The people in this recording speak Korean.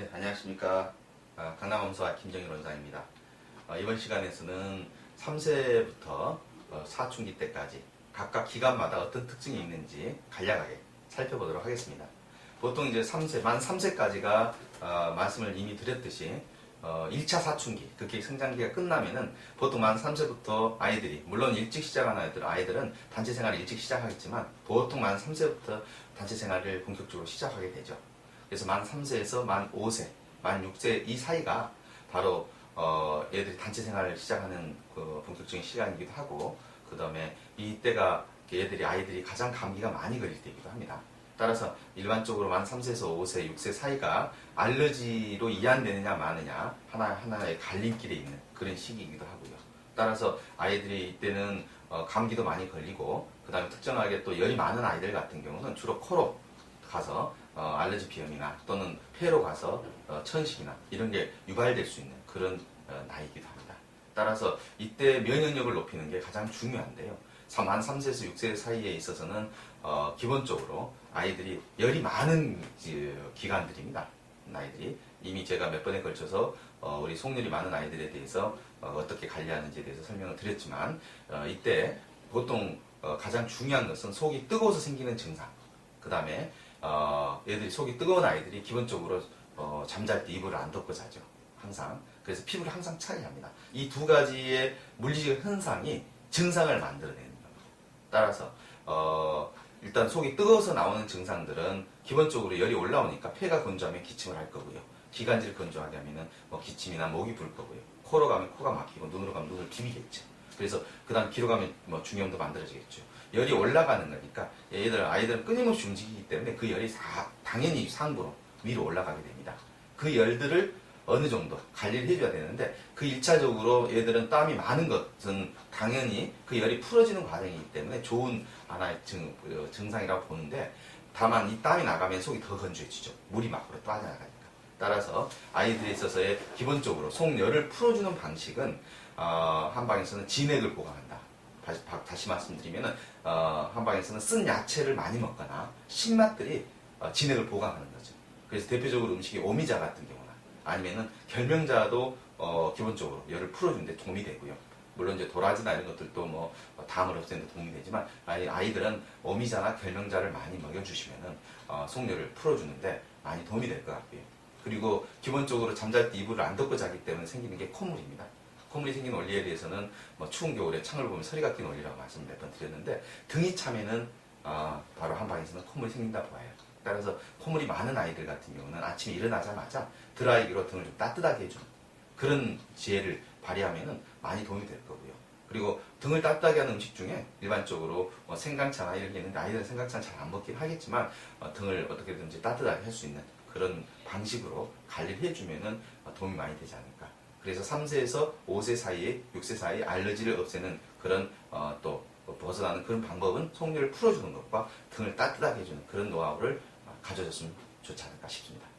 네, 안녕하십니까. 아, 강남암소아 김정일 원장입니다. 어, 이번 시간에서는 3세부터 어, 사춘기 때까지 각각 기간마다 어떤 특징이 있는지 간략하게 살펴보도록 하겠습니다. 보통 이제 3세, 만 3세까지가 어, 말씀을 이미 드렸듯이 어, 1차 사춘기, 그게 성장기가 끝나면은 보통 만 3세부터 아이들이, 물론 일찍 시작하는 아이들, 아이들은 단체 생활을 일찍 시작하겠지만 보통 만 3세부터 단체 생활을 본격적으로 시작하게 되죠. 그래서 만 3세에서 만 5세, 만 6세 이 사이가 바로 어, 얘들이 단체 생활을 시작하는 그 본격적인 시간이기도 하고 그 다음에 이때가 얘들이 아이들이 가장 감기가 많이 걸릴 때이기도 합니다. 따라서 일반적으로 만 3세에서 5세, 6세 사이가 알러지로 이완되느냐 마느냐 하나 하나의 갈림길에 있는 그런 시기이기도 하고요. 따라서 아이들이 이때는 어, 감기도 많이 걸리고 그 다음에 특정하게 또 열이 많은 아이들 같은 경우는 주로 코로 가서 어, 알레르기 비염이나 또는 폐로 가서 어, 천식이나 이런 게 유발될 수 있는 그런 어, 나이이기도 합니다. 따라서 이때 면역력을 높이는 게 가장 중요한데요. 사- 만 3세에서 6세 사이에 있어서는 어, 기본적으로 아이들이 열이 많은 지- 기간들입니다. 아이들이 이미 제가 몇 번에 걸쳐서 어, 우리 속열이 많은 아이들에 대해서 어, 떻게 관리하는지에 대해서 설명을 드렸지만 어, 이때 보통 어, 가장 중요한 것은 속이 뜨거워서 생기는 증상. 그 다음에 어, 얘들이 속이 뜨거운 아이들이 기본적으로 어, 잠잘 때 이불을 안 덮고 자죠. 항상. 그래서 피부를 항상 차게 합니다. 이 두 가지의 물리적 현상이 증상을 만들어내는 겁니다. 따라서 어, 일단 속이 뜨거워서 나오는 증상들은 기본적으로 열이 올라오니까 폐가 건조하면 기침을 할 거고요. 기관지를 건조하게 하면은 뭐 기침이나 목이 부를 거고요. 코로 가면 코가 막히고 눈으로 가면 눈을 비비겠죠. 그래서 그 다음 귀로 가면 뭐 중염도 만들어지겠죠. 열이 올라가는 거니까 얘들 아이들은 끊임없이 움직이기 때문에 그 열이 다 당연히 상부로 위로 올라가게 됩니다. 그 열들을 어느 정도 관리를 해줘야 되는데 그 1차적으로 얘들은 땀이 많은 것은 당연히 그 열이 풀어지는 과정이기 때문에 좋은 하나의 증, 그 증상이라고 보는데 다만 이 땀이 나가면 속이 더 건조해지죠. 물이 밖으로 빠져나가니까. 따라서 아이들에 있어서의 기본적으로 속열을 풀어주는 방식은 어, 한방에서는 진액을 보강한다. 다시, 바- 다시 말씀드리면은 어, 한방에서는 쓴 야채를 많이 먹거나 신맛들이 어, 진액을 보강하는 거죠. 그래서 대표적으로 음식이 오미자 같은 경우나 아니면은 결명자도 어, 기본적으로 열을 풀어주는데 도움이 되고요. 물론 이제 도라지나 이런 것들도 뭐 어, 담을 없애는 데 도움이 되지만 아이- 아이들은 오미자나 결명자를 많이 먹여주시면은 어, 속열을 풀어주는데 많이 도움이 될 것 같고요. 그리고 기본적으로 잠잘 때 이불을 안 덮고 자기 때문에 생기는 게 콧물입니다. 콧물이 생긴 원리에 대해서는 뭐 추운 겨울에 창을 보면 서리가 낀 원리라고 말씀 몇 번 드렸는데 등이 차면은 어, 바로 한방에서는 콧물이 생긴다 보아요. 따라서 콧물이 많은 아이들 같은 경우는 아침에 일어나자마자 드라이기로 등을 좀 따뜻하게 해주는 그런 지혜를 발휘하면은 많이 도움이 될 거고요. 그리고 등을 따뜻하게 하는 음식 중에 일반적으로 뭐 생강차나 이런 게 있는데 아이들은 생강차는 잘 안 먹긴 하겠지만 어, 등을 어떻게든지 따뜻하게 할 수 있는 그런 방식으로 관리를 해주면은 어, 도움이 많이 되지 않을까. 그래서 3세에서 5세 사이에 6세 사이에 알러지를 없애는 그런 어, 또 벗어나는 그런 방법은 속열을 풀어주는 것과 등을 따뜻하게 해주는 그런 노하우를 어, 가져줬으면 좋지 않을까 싶습니다.